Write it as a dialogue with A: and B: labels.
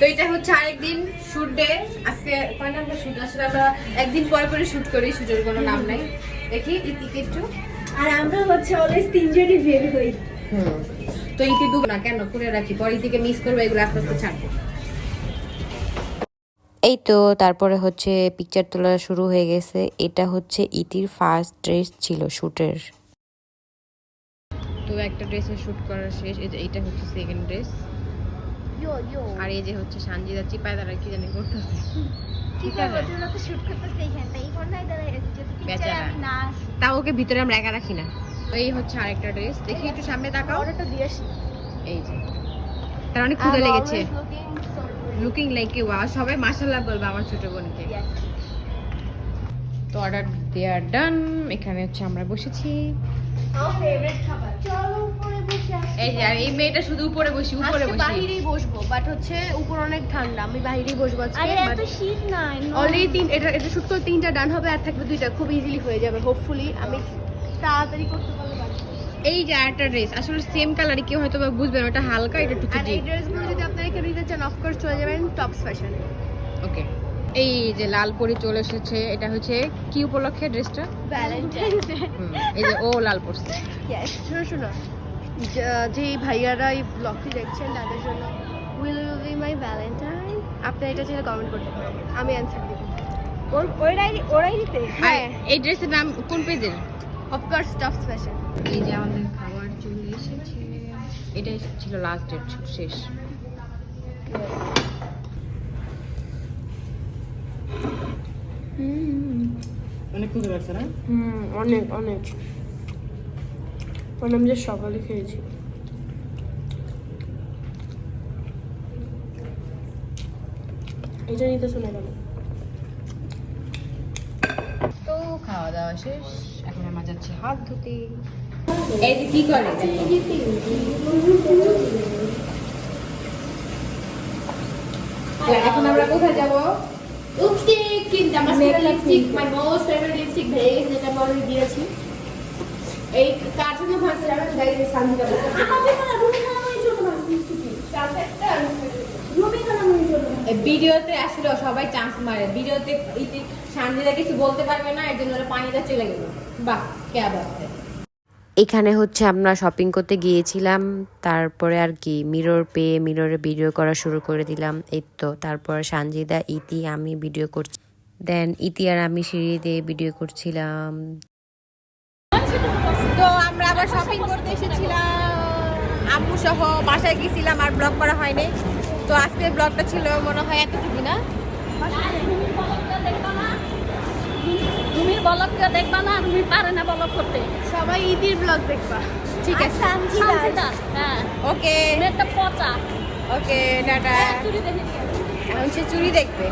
A: তো এটা হচ্ছে আরেকদিন শুট ডে আজকে কয় নাম্বার শুট আসলে আমরা একদিন পরে পরে শুট করি শুটের কোনো নাম নাই। দেখি ইতিকে একটু
B: আর আমরা হচ্ছে অলওয়েজ তিনজনই বের হই।
A: তো ইতি দু না কেন? করে রাখি। পরে ইতিকে মিস করব এগুলো আস্তে আস্তে ছাড়বো।
C: এই তো তারপরে হচ্ছে পিকচার তোলা শুরু হয়ে গেছে। এটা হচ্ছে ইতির ফার্স্ট ড্রেস ছিল শ্যুটের
A: তো একটা ড্রেসের শুট করা শেষ। এটা হচ্ছে সেকেন্ড ড্রেস আর এই যে হচ্ছে সানজিদা চিপায় তারা কি জানি করতেছে।
B: তো দাঁড়ায়
A: ওকে ভিতরে আমরা একা রাখি না। তো এই হচ্ছে আরেকটা ড্রেস দেখি একটু সামনে তাকাও। এই যে। তার অনেক ক্ষুদে লেগেছে. লুকিং লাইক এ ওয়াও সবাই মাশাআল্লাহ বলবে আমার ছোট বোনকে. তো অর্ডার দেয়ার ডান এখানে হচ্ছে আমরা বসেছি।
B: আমার favorite খাবার। চলো।
A: এই যে আর এই মেয়েটা শুধু উপরে বসি উপরে বসি।
D: বাহিরেই বসবো বাট হচ্ছে উপর অনেক ঠান্ডা আমি বাহিরেই বসবো আজকে
B: আরে এত শীত নাই
D: অলরেডি তিন এটা এটা করে তিনটা ডান হবে আর থাকবে দুইটা খুব ইজিলি হয়ে যাবে হোপফুলি আমি তাড়াতাড়ি করতে পারব
A: এই যে আরেকটা ড্রেস আসলে সেম কালারই কেউ হয়তো বা বুঝবেন ওটা হালকা এটা একটু
D: আর এই ড্রেসগুলো যদি আপনারা এখানে নিতে চান অফকোর্স চলে যাবেন টপস ফ্যাশনে
A: ওকে এই যে লাল পরি চলে এসেছে এটা হচ্ছে কি উপলক্ষে ড্রেসটা
D: ভ্যালেন্টাইন্স ডে
A: এই যে ও লাল পরছে।
D: শোনো শোনো। যে- যে ভাইয়ারা এই ব্লগটি দেখছেন তাদের জন্য will you be my valentine আপনি এটা চাইলে কমেন্ট করতে পারেন আমি অ্যান্সার দিব।
B: ওর- ওরাই ওরাই দিতে
A: আর
D: হ্যাঁ।
A: এই ড্রেসের নাম কোন পেজের
D: অফকোর্স স্টাফ ফ্যাশন
A: এই যে আমাদের খাবার চলে এসেছে। এটাই ছিল লাস্ট ডেট শেষ।
E: অনেক লাগছে না?
D: হুম অনেক অনেক। মানে আমি যে সকালে খেয়েছি। এটা নিতেছো না কেন
A: তো খাওয়া দাওয়া শেষ এখন আমরা যাচ্ছি হাত ধুতে। এই যে কি করে? এখন আমরা কোথায় যাব?
B: লিপস্টিক কিনতে আমার lipstick my most favourite lipstick ভেঙে যেটা আমি অলরেডি দিয়েছি। এই কার জন্য ভাবছি আমি ভেঙে শান্তি আমি না রুমি রুমি
A: এই ভিডিওতে আসলে সবাই চান্স মারে। ভিডিওতে ইতি শান্তিরা কিছু বলতে পারবে না এর জন্য ওরা পানিটা চলে গেল। বাহ কে
C: এখানে হচ্ছে আমরা শপিং করতে গিয়েছিলাম তারপরে আর কি মিরর পেয়ে মিররে ভিডিও করা শুরু করে দিলাম। এই তো তারপর সানজিদা ইতি আমি ভিডিও করছি। দেন ইতি আর আমি সিঁড়ি দিয়ে ভিডিও করছিলাম।
A: তো আমরা আবার শপিং করতে এসেছিলাম। আম্মু সহ বাসায় গেছিলাম আর ব্লগ করা হয়নি। তো আজকে ব্লগটা ছিল মনে হয় এতটুকু না?
F: রুমির বলককে দেখবা না রুমি পারে না বলক করতে
D: সবাই ঈদের ব্লগ দেখবা।
A: ঠিক আছে।
F: হ্যাঁ।
A: ওকে।
F: মেয়েটা পচা।
A: Okay ta-ta. এখন সে চুরি দেখবে।